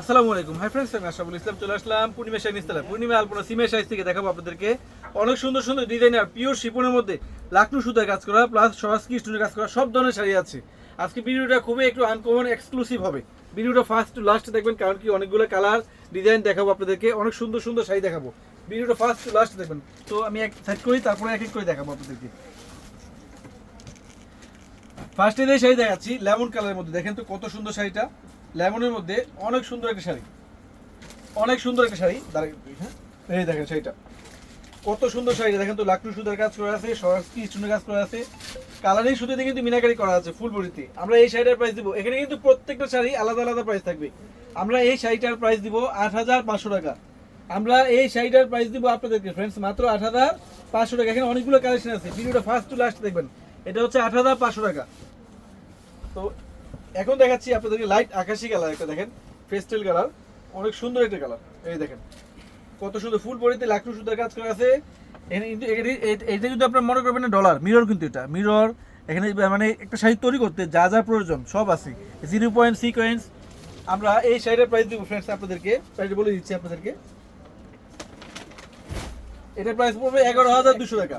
আসসালামু আলাইকুম। Hi friends আমি আশরাফুল ইসলাম চলে আসলাম পূর্ণিমা শাইন ইস্তালা পূর্ণিমা আলপনা সিমের সাইজ থেকে দেখাবো আপনাদেরকে অনেক সুন্দর সুন্দর ডিজাইনার পিওর শিপনের মধ্যে লাকনু সুতার কাজ করা প্লাস সরাসকি স্টোনের কাজ করা, সব ধরনের শাড়ি আছে। আজকে ভিডিওটা খুবই একটু আনকমন এক্সক্লুসিভ হবে। ভিডিওটা ফার্স্ট টু লাস্ট দেখবেন, কারণ কি অনেকগুলো কালার ডিজাইন দেখাবো আপনাদেরকে, অনেক সুন্দর সুন্দর শাড়ি দেখাবো। ভিডিওটা ফার্স্ট টু লাস্ট দেখবেন। তো আমি এক সেট করি, তারপরে এক এক করে দেখাবো আপনাদেরকে। ফার্স্টে যে শাড়ি দেখাচ্ছি লেমন কালারের মধ্যে। দেখেন তো কত সুন্দর শাড়িটা। লেমনের মধ্যে অনেক সুন্দর একটা শাড়ি। অনেক সুন্দর একটা শাড়ি। দাঁড়াই হ্যাঁ? এই দেখেন শাড়িটা। কত সুন্দর শাড়ি। দেখেন তো লাকটু সুতার কাজ করা আছে সরাসকি স্টোনের কাজ করা আছে। কালারিং সুতিতে কিন্তু মিনাকারি করা আছে, ফুল বডিতে। আমরা এই শাড়িটার প্রাইস দিব। এখানে কিন্তু প্রত্যেকটা শাড়ি আলাদা আলাদা প্রাইস থাকবে। আমরা এই শাড়িটার প্রাইস দিব আট হাজার পাঁচশো টাকা। আমরা এই শাড়িটার প্রাইস দিব আপনাদেরকে ফ্রেন্ডস মাত্র আট হাজার পাঁচশো টাকা। এখানে অনেকগুলো কালেকশন আছে। ভিডিওটা ফার্স্ট টু লাস্ট দেখবেন। এটা হচ্ছে আট হাজার পাঁচশো টাকা। তো এখন দেখাচ্ছি আপনাদেরকে লাইট আকাশি কালার একটা দেখেন পেস্টেল কালার অনেক সুন্দর একটা কালার এই দেখেন, কত সুন্দর ফুল বডিতে লাকড়ু সুতার কাজ করা আছে। এখানে কিন্তু এটা কিন্তু আপনার মনে করবেন না ডলার মিরর কিন্তু এটা। মিরর এখানে মানে একটা শাড়ি তৈরি করতে যা যা প্রয়োজন, সব আছে। জিরো পয়েন্ট সিকোয়েন্স আমরা এই শাড়িটার প্রাইস দিব ফ্রেন্ডস আপনাদেরকে। প্রাইস বলে দিচ্ছি আপনাদেরকে। এটার প্রাইস পড়বে এগারো হাজার দুশো টাকা।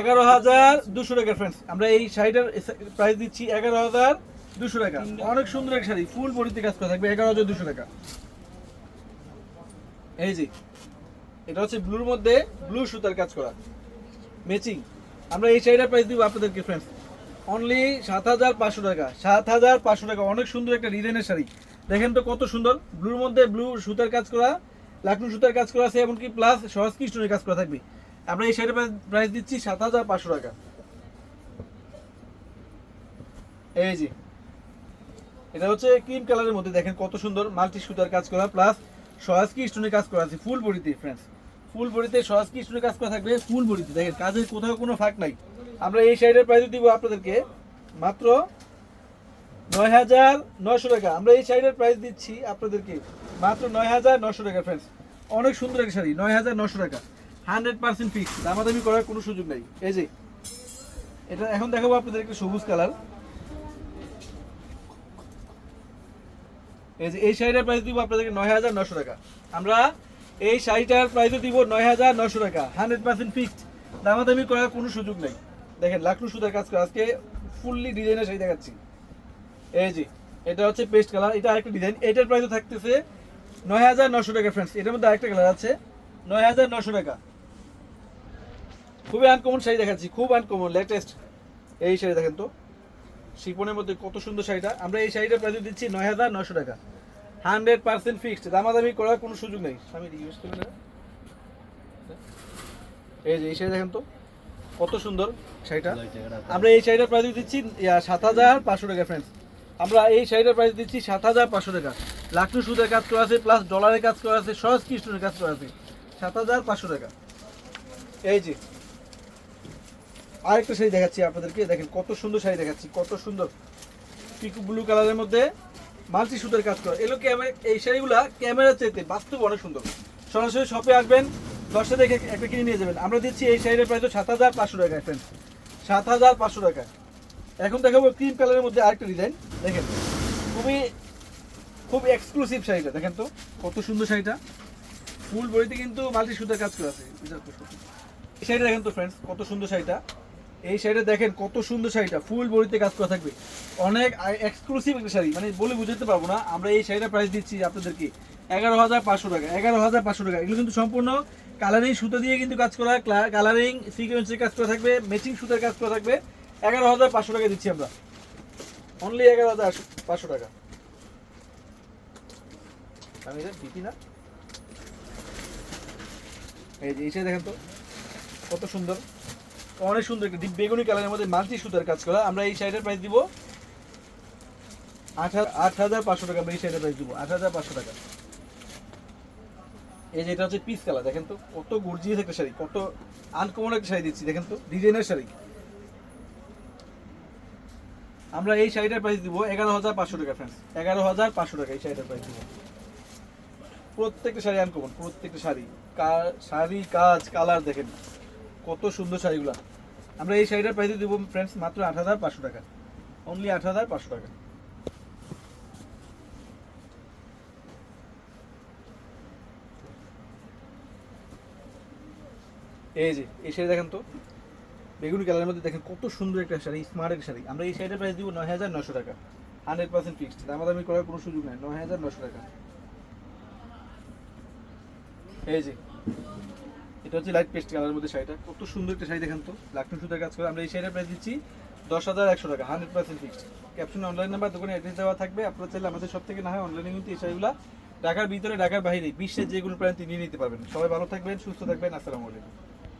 এগারো হাজার দুশো টাকা ফ্রেন্ডস আমরা এই শাড়িটার প্রাইস দিচ্ছি এগারো হাজার দুশো টাকা। অনেক সুন্দর একটা শাড়ি, ফুল বডিতে কাজ করা থাকবে, এগারো হাজার দুশো টাকা। এই যে, এটা হচ্ছে ব্লুর মধ্যে ব্লু সুতার কাজ করা। ম্যাচিং আমরা এই শাড়িটার প্রাইস দিব আপনাদেরকে ফ্রেন্ডস অনলি সাত হাজার পাঁচশো টাকা, সাত হাজার পাঁচশো টাকা। অনেক সুন্দর একটা ডিজাইনের শাড়ি। দেখেন তো কত সুন্দর। ব্লুর মধ্যে ব্লু সুতার কাজ করা লাকনু সুতার কাজ করা আছে, এমনকি প্লাস সহজকি স্টোনের কাজ করা থাকবে। আমরা এই শাড়িটার প্রাইস দিচ্ছি সাত হাজার পাঁচশো টাকা। এই যে এটা হচ্ছে ক্রিম কালারের মধ্যে। দেখেন কত সুন্দর মাল্টি সুতার কাজ করা প্লাস সহজকি স্টোনের কাজ করা আছে, ফুল বডিতে ফ্রেন্ডস ফুল বডিতে সহজকি স্টোনের কাজ করা থাকবে? ফুল বডিতে। দেখেন, কাজের কোথাও কোনো ফাঁক নাই। আমরা এই সাইডের প্রাইস দিব আপনাদেরকে মাত্র নয় হাজার নয়শো টাকা। আমরা এই শাড়িটার প্রাইস দিচ্ছি আপনাদেরকে মাত্র নয় হাজার নশো টাকা ফ্রেন্ডস অনেক সুন্দর একটা শাড়ি, নয় হাজার নশো টাকা। হান্ড্রেড পার্সেন্ট ফিক্স দামাদামি করার কোনো সুযোগ নেই। এই যে, এটা এখন দেখাবো আপনাদের আপনাদেরকে সবুজ কালার এই যে, এই শাড়িটার প্রাইস দিব আপনাদেরকে নয় হাজার নশো টাকা। আমরা এই শাড়িটার প্রাইসও দিব নয় হাজার নশো টাকা। হান্ড্রেড পার্সেন্ট ফিক্সড দামাদামি করার কোনো সুযোগ নেই। দেখেন, লাকড়ু সুতার কাজ করে। আজকে ফুললি ডিজাইনের শাড়ি দেখাচ্ছি। এই যে, এটা হচ্ছে পেস্ট কালার এটা আরেকটা ডিজাইন এটার প্রাইসও থাকতেছে নয় হাজার নশো টাকা ফ্রেন্ডস এটার মধ্যে আরেকটা কালার আছে। নয় হাজার নশো টাকা। খুবই আনকমন শাড়ি দেখাচ্ছি। খুব আনকমন লেটেস্ট এই শাড়ি দেখেন তো। শিপনের মধ্যে কত সুন্দর শাড়িটা। আমরা এই শাড়িটা প্রাইস দিচ্ছি নয় হাজার নশো টাকা। হান্ড্রেড পার্সেন্ট ফিক্সড, দামাদামি করার কোনো সুযোগ নেই। আমি ইউজ করি না? এই যে, এই শাড়ি দেখেন তো, কত সুন্দর শাড়িটা। আমরা এই শাড়িটার প্রাইস দিচ্ছি সাত হাজার পাঁচশো টাকা ফ্রেন্ডস আমরা এই শাড়িটার প্রাইস দিচ্ছি সাত হাজার পাঁচশো টাকা। লাকড়ু সুদের কাজ করা আছে প্লাস ডলারের কাজ করা আছে, সহজ কিস্টনের কাজ করা আছে। সাত হাজার পাঁচশো টাকা। এই যে আরেকটা শাড়ি দেখাচ্ছি আপনাদেরকে। দেখেন কত সুন্দর শাড়ি দেখাচ্ছি, কত সুন্দর। পিকু ব্লু কালারের মধ্যে মাল্টি সুতার কাজ করা। এগুলো ক্যামেরা এই শাড়িগুলা ক্যামেরা চাইতে বাস্তব অনেক সুন্দর। সরাসরি শপে আসবেন দশটা দেখে একটা কিনে নিয়ে যাবেন। আমরা দিচ্ছি এই শাড়ির প্রাইস সাত হাজার পাঁচশো টাকায় ফ্রেন্ড সাত হাজার পাঁচশো টাকা। এখন দেখাবো ক্রিম কালারের মধ্যে আরেকটা ডিজাইন দেখেন, খুবই খুব এক্সক্লুসিভ শাড়িটা। দেখেন তো, কত সুন্দর শাড়িটা। ফুল বড়িতে কিন্তু মাল্টি সুতার কাজ করা আছে। এই শাড়িটা দেখেন তো ফ্রেন্ডস কত সুন্দর শাড়িটা। এই শাড়িটা দেখেন কত সুন্দর শাড়িটা ফুল বড়িতে কাজ করা থাকবে। অনেক এক্সক্লুসিভ একটা শাড়ি মানে বলে বুঝাতে পারব না, আমরা এই শাড়িটা প্রাইস দিচ্ছি আপনাদেরকে এগারো হাজার পাঁচশো টাকা, এগারো হাজার পাঁচশো টাকা। এগুলো কিন্তু সম্পূর্ণ কালারিং সুতো দিয়ে কিন্তু কাজ করা কালারিং সিকোয়েন্সের কাজ করা থাকবে ম্যাচিং সুতার কাজ করা থাকবে। এগারো হাজার পাঁচশো টাকা দিচ্ছি আমরা। অনলি এগারো হাজার পাঁচশো টাকা। আমি এটা না। এই যে, এই শাড়ি দেখেন তো, কত সুন্দর। অনেক সুন্দর একটা ডিপ বেগুনি কালারের মধ্যে মাল্টি সুতার কাজ করা। আমরা এই শাড়িটার প্রাইস দিব আট হাজার পাঁচশো টাকা এই শাড়িটার প্রাইস দিব, আট হাজার পাঁচশো টাকা। এই যে এটা হচ্ছে পিস কালার দেখেন তো, কত গর্জিয়াস একটা শাড়ি, কত আনকমন একটা শাড়ি দিচ্ছি, দেখেন তো ডিজাইনের শাড়ি। আমরা এই শাড়িটার প্রাইস দিব এগারো হাজার পাঁচশো টাকা ফ্রেন্ডস এগারো হাজার পাঁচশো টাকা এই শাড়িটার প্রাইস দিব। প্রত্যেকটা শাড়ি আনকমন প্রত্যেকটা শাড়ি। শাড়ি, কাজ কালার দেখেন। কত সুন্দর শাড়িগুলো। আমরা এই শাড়িটার প্রাইস দিব ফ্রেন্ডস মাত্র আট হাজার পাঁচশো টাকা। অনলি আট হাজার পাঁচশো টাকা। এই যে, এই শাড়ি দেখেন তো। বেগুনি কালারের মধ্যে দেখেন কত সুন্দর একটা শাড়ি স্মার্ট একটা শাড়ি। আমরা এই শাড়িটার প্রাইস দিব নয় হাজার নশো টাকা। হান্ড্রেড পার্সেন্ট ফিক্সড দামাদামি করার কোনো সুযোগ নাই। নয় হাজার নশো টাকা। এই যে এটা হচ্ছে লাইট পেস্ট কালারের মধ্যে শাড়িটা। কত সুন্দর একটা শাড়ি দেখেন তো। লাকটন সুতার কাজ করে। আমরা এই শাড়িটা প্রাইস দিচ্ছি দশ হাজার একশো টাকা hundred percent fixed caption online number দোকানে অ্যাড্রেস দেওয়া থাকবে। আপনারা চাইলে আমাদের সব থেকে না হয় অনলাইনে কিন্তু এই শাড়িগুলো ঢাকার ভিতরে, ঢাকার বাইরে, বিশ্বের যেগুলো কোনো তিনি নিয়ে নিতে পারবেন। সবাই ভালো থাকবেন, সুস্থ থাকবেন। আসসালামু আলাইকুম।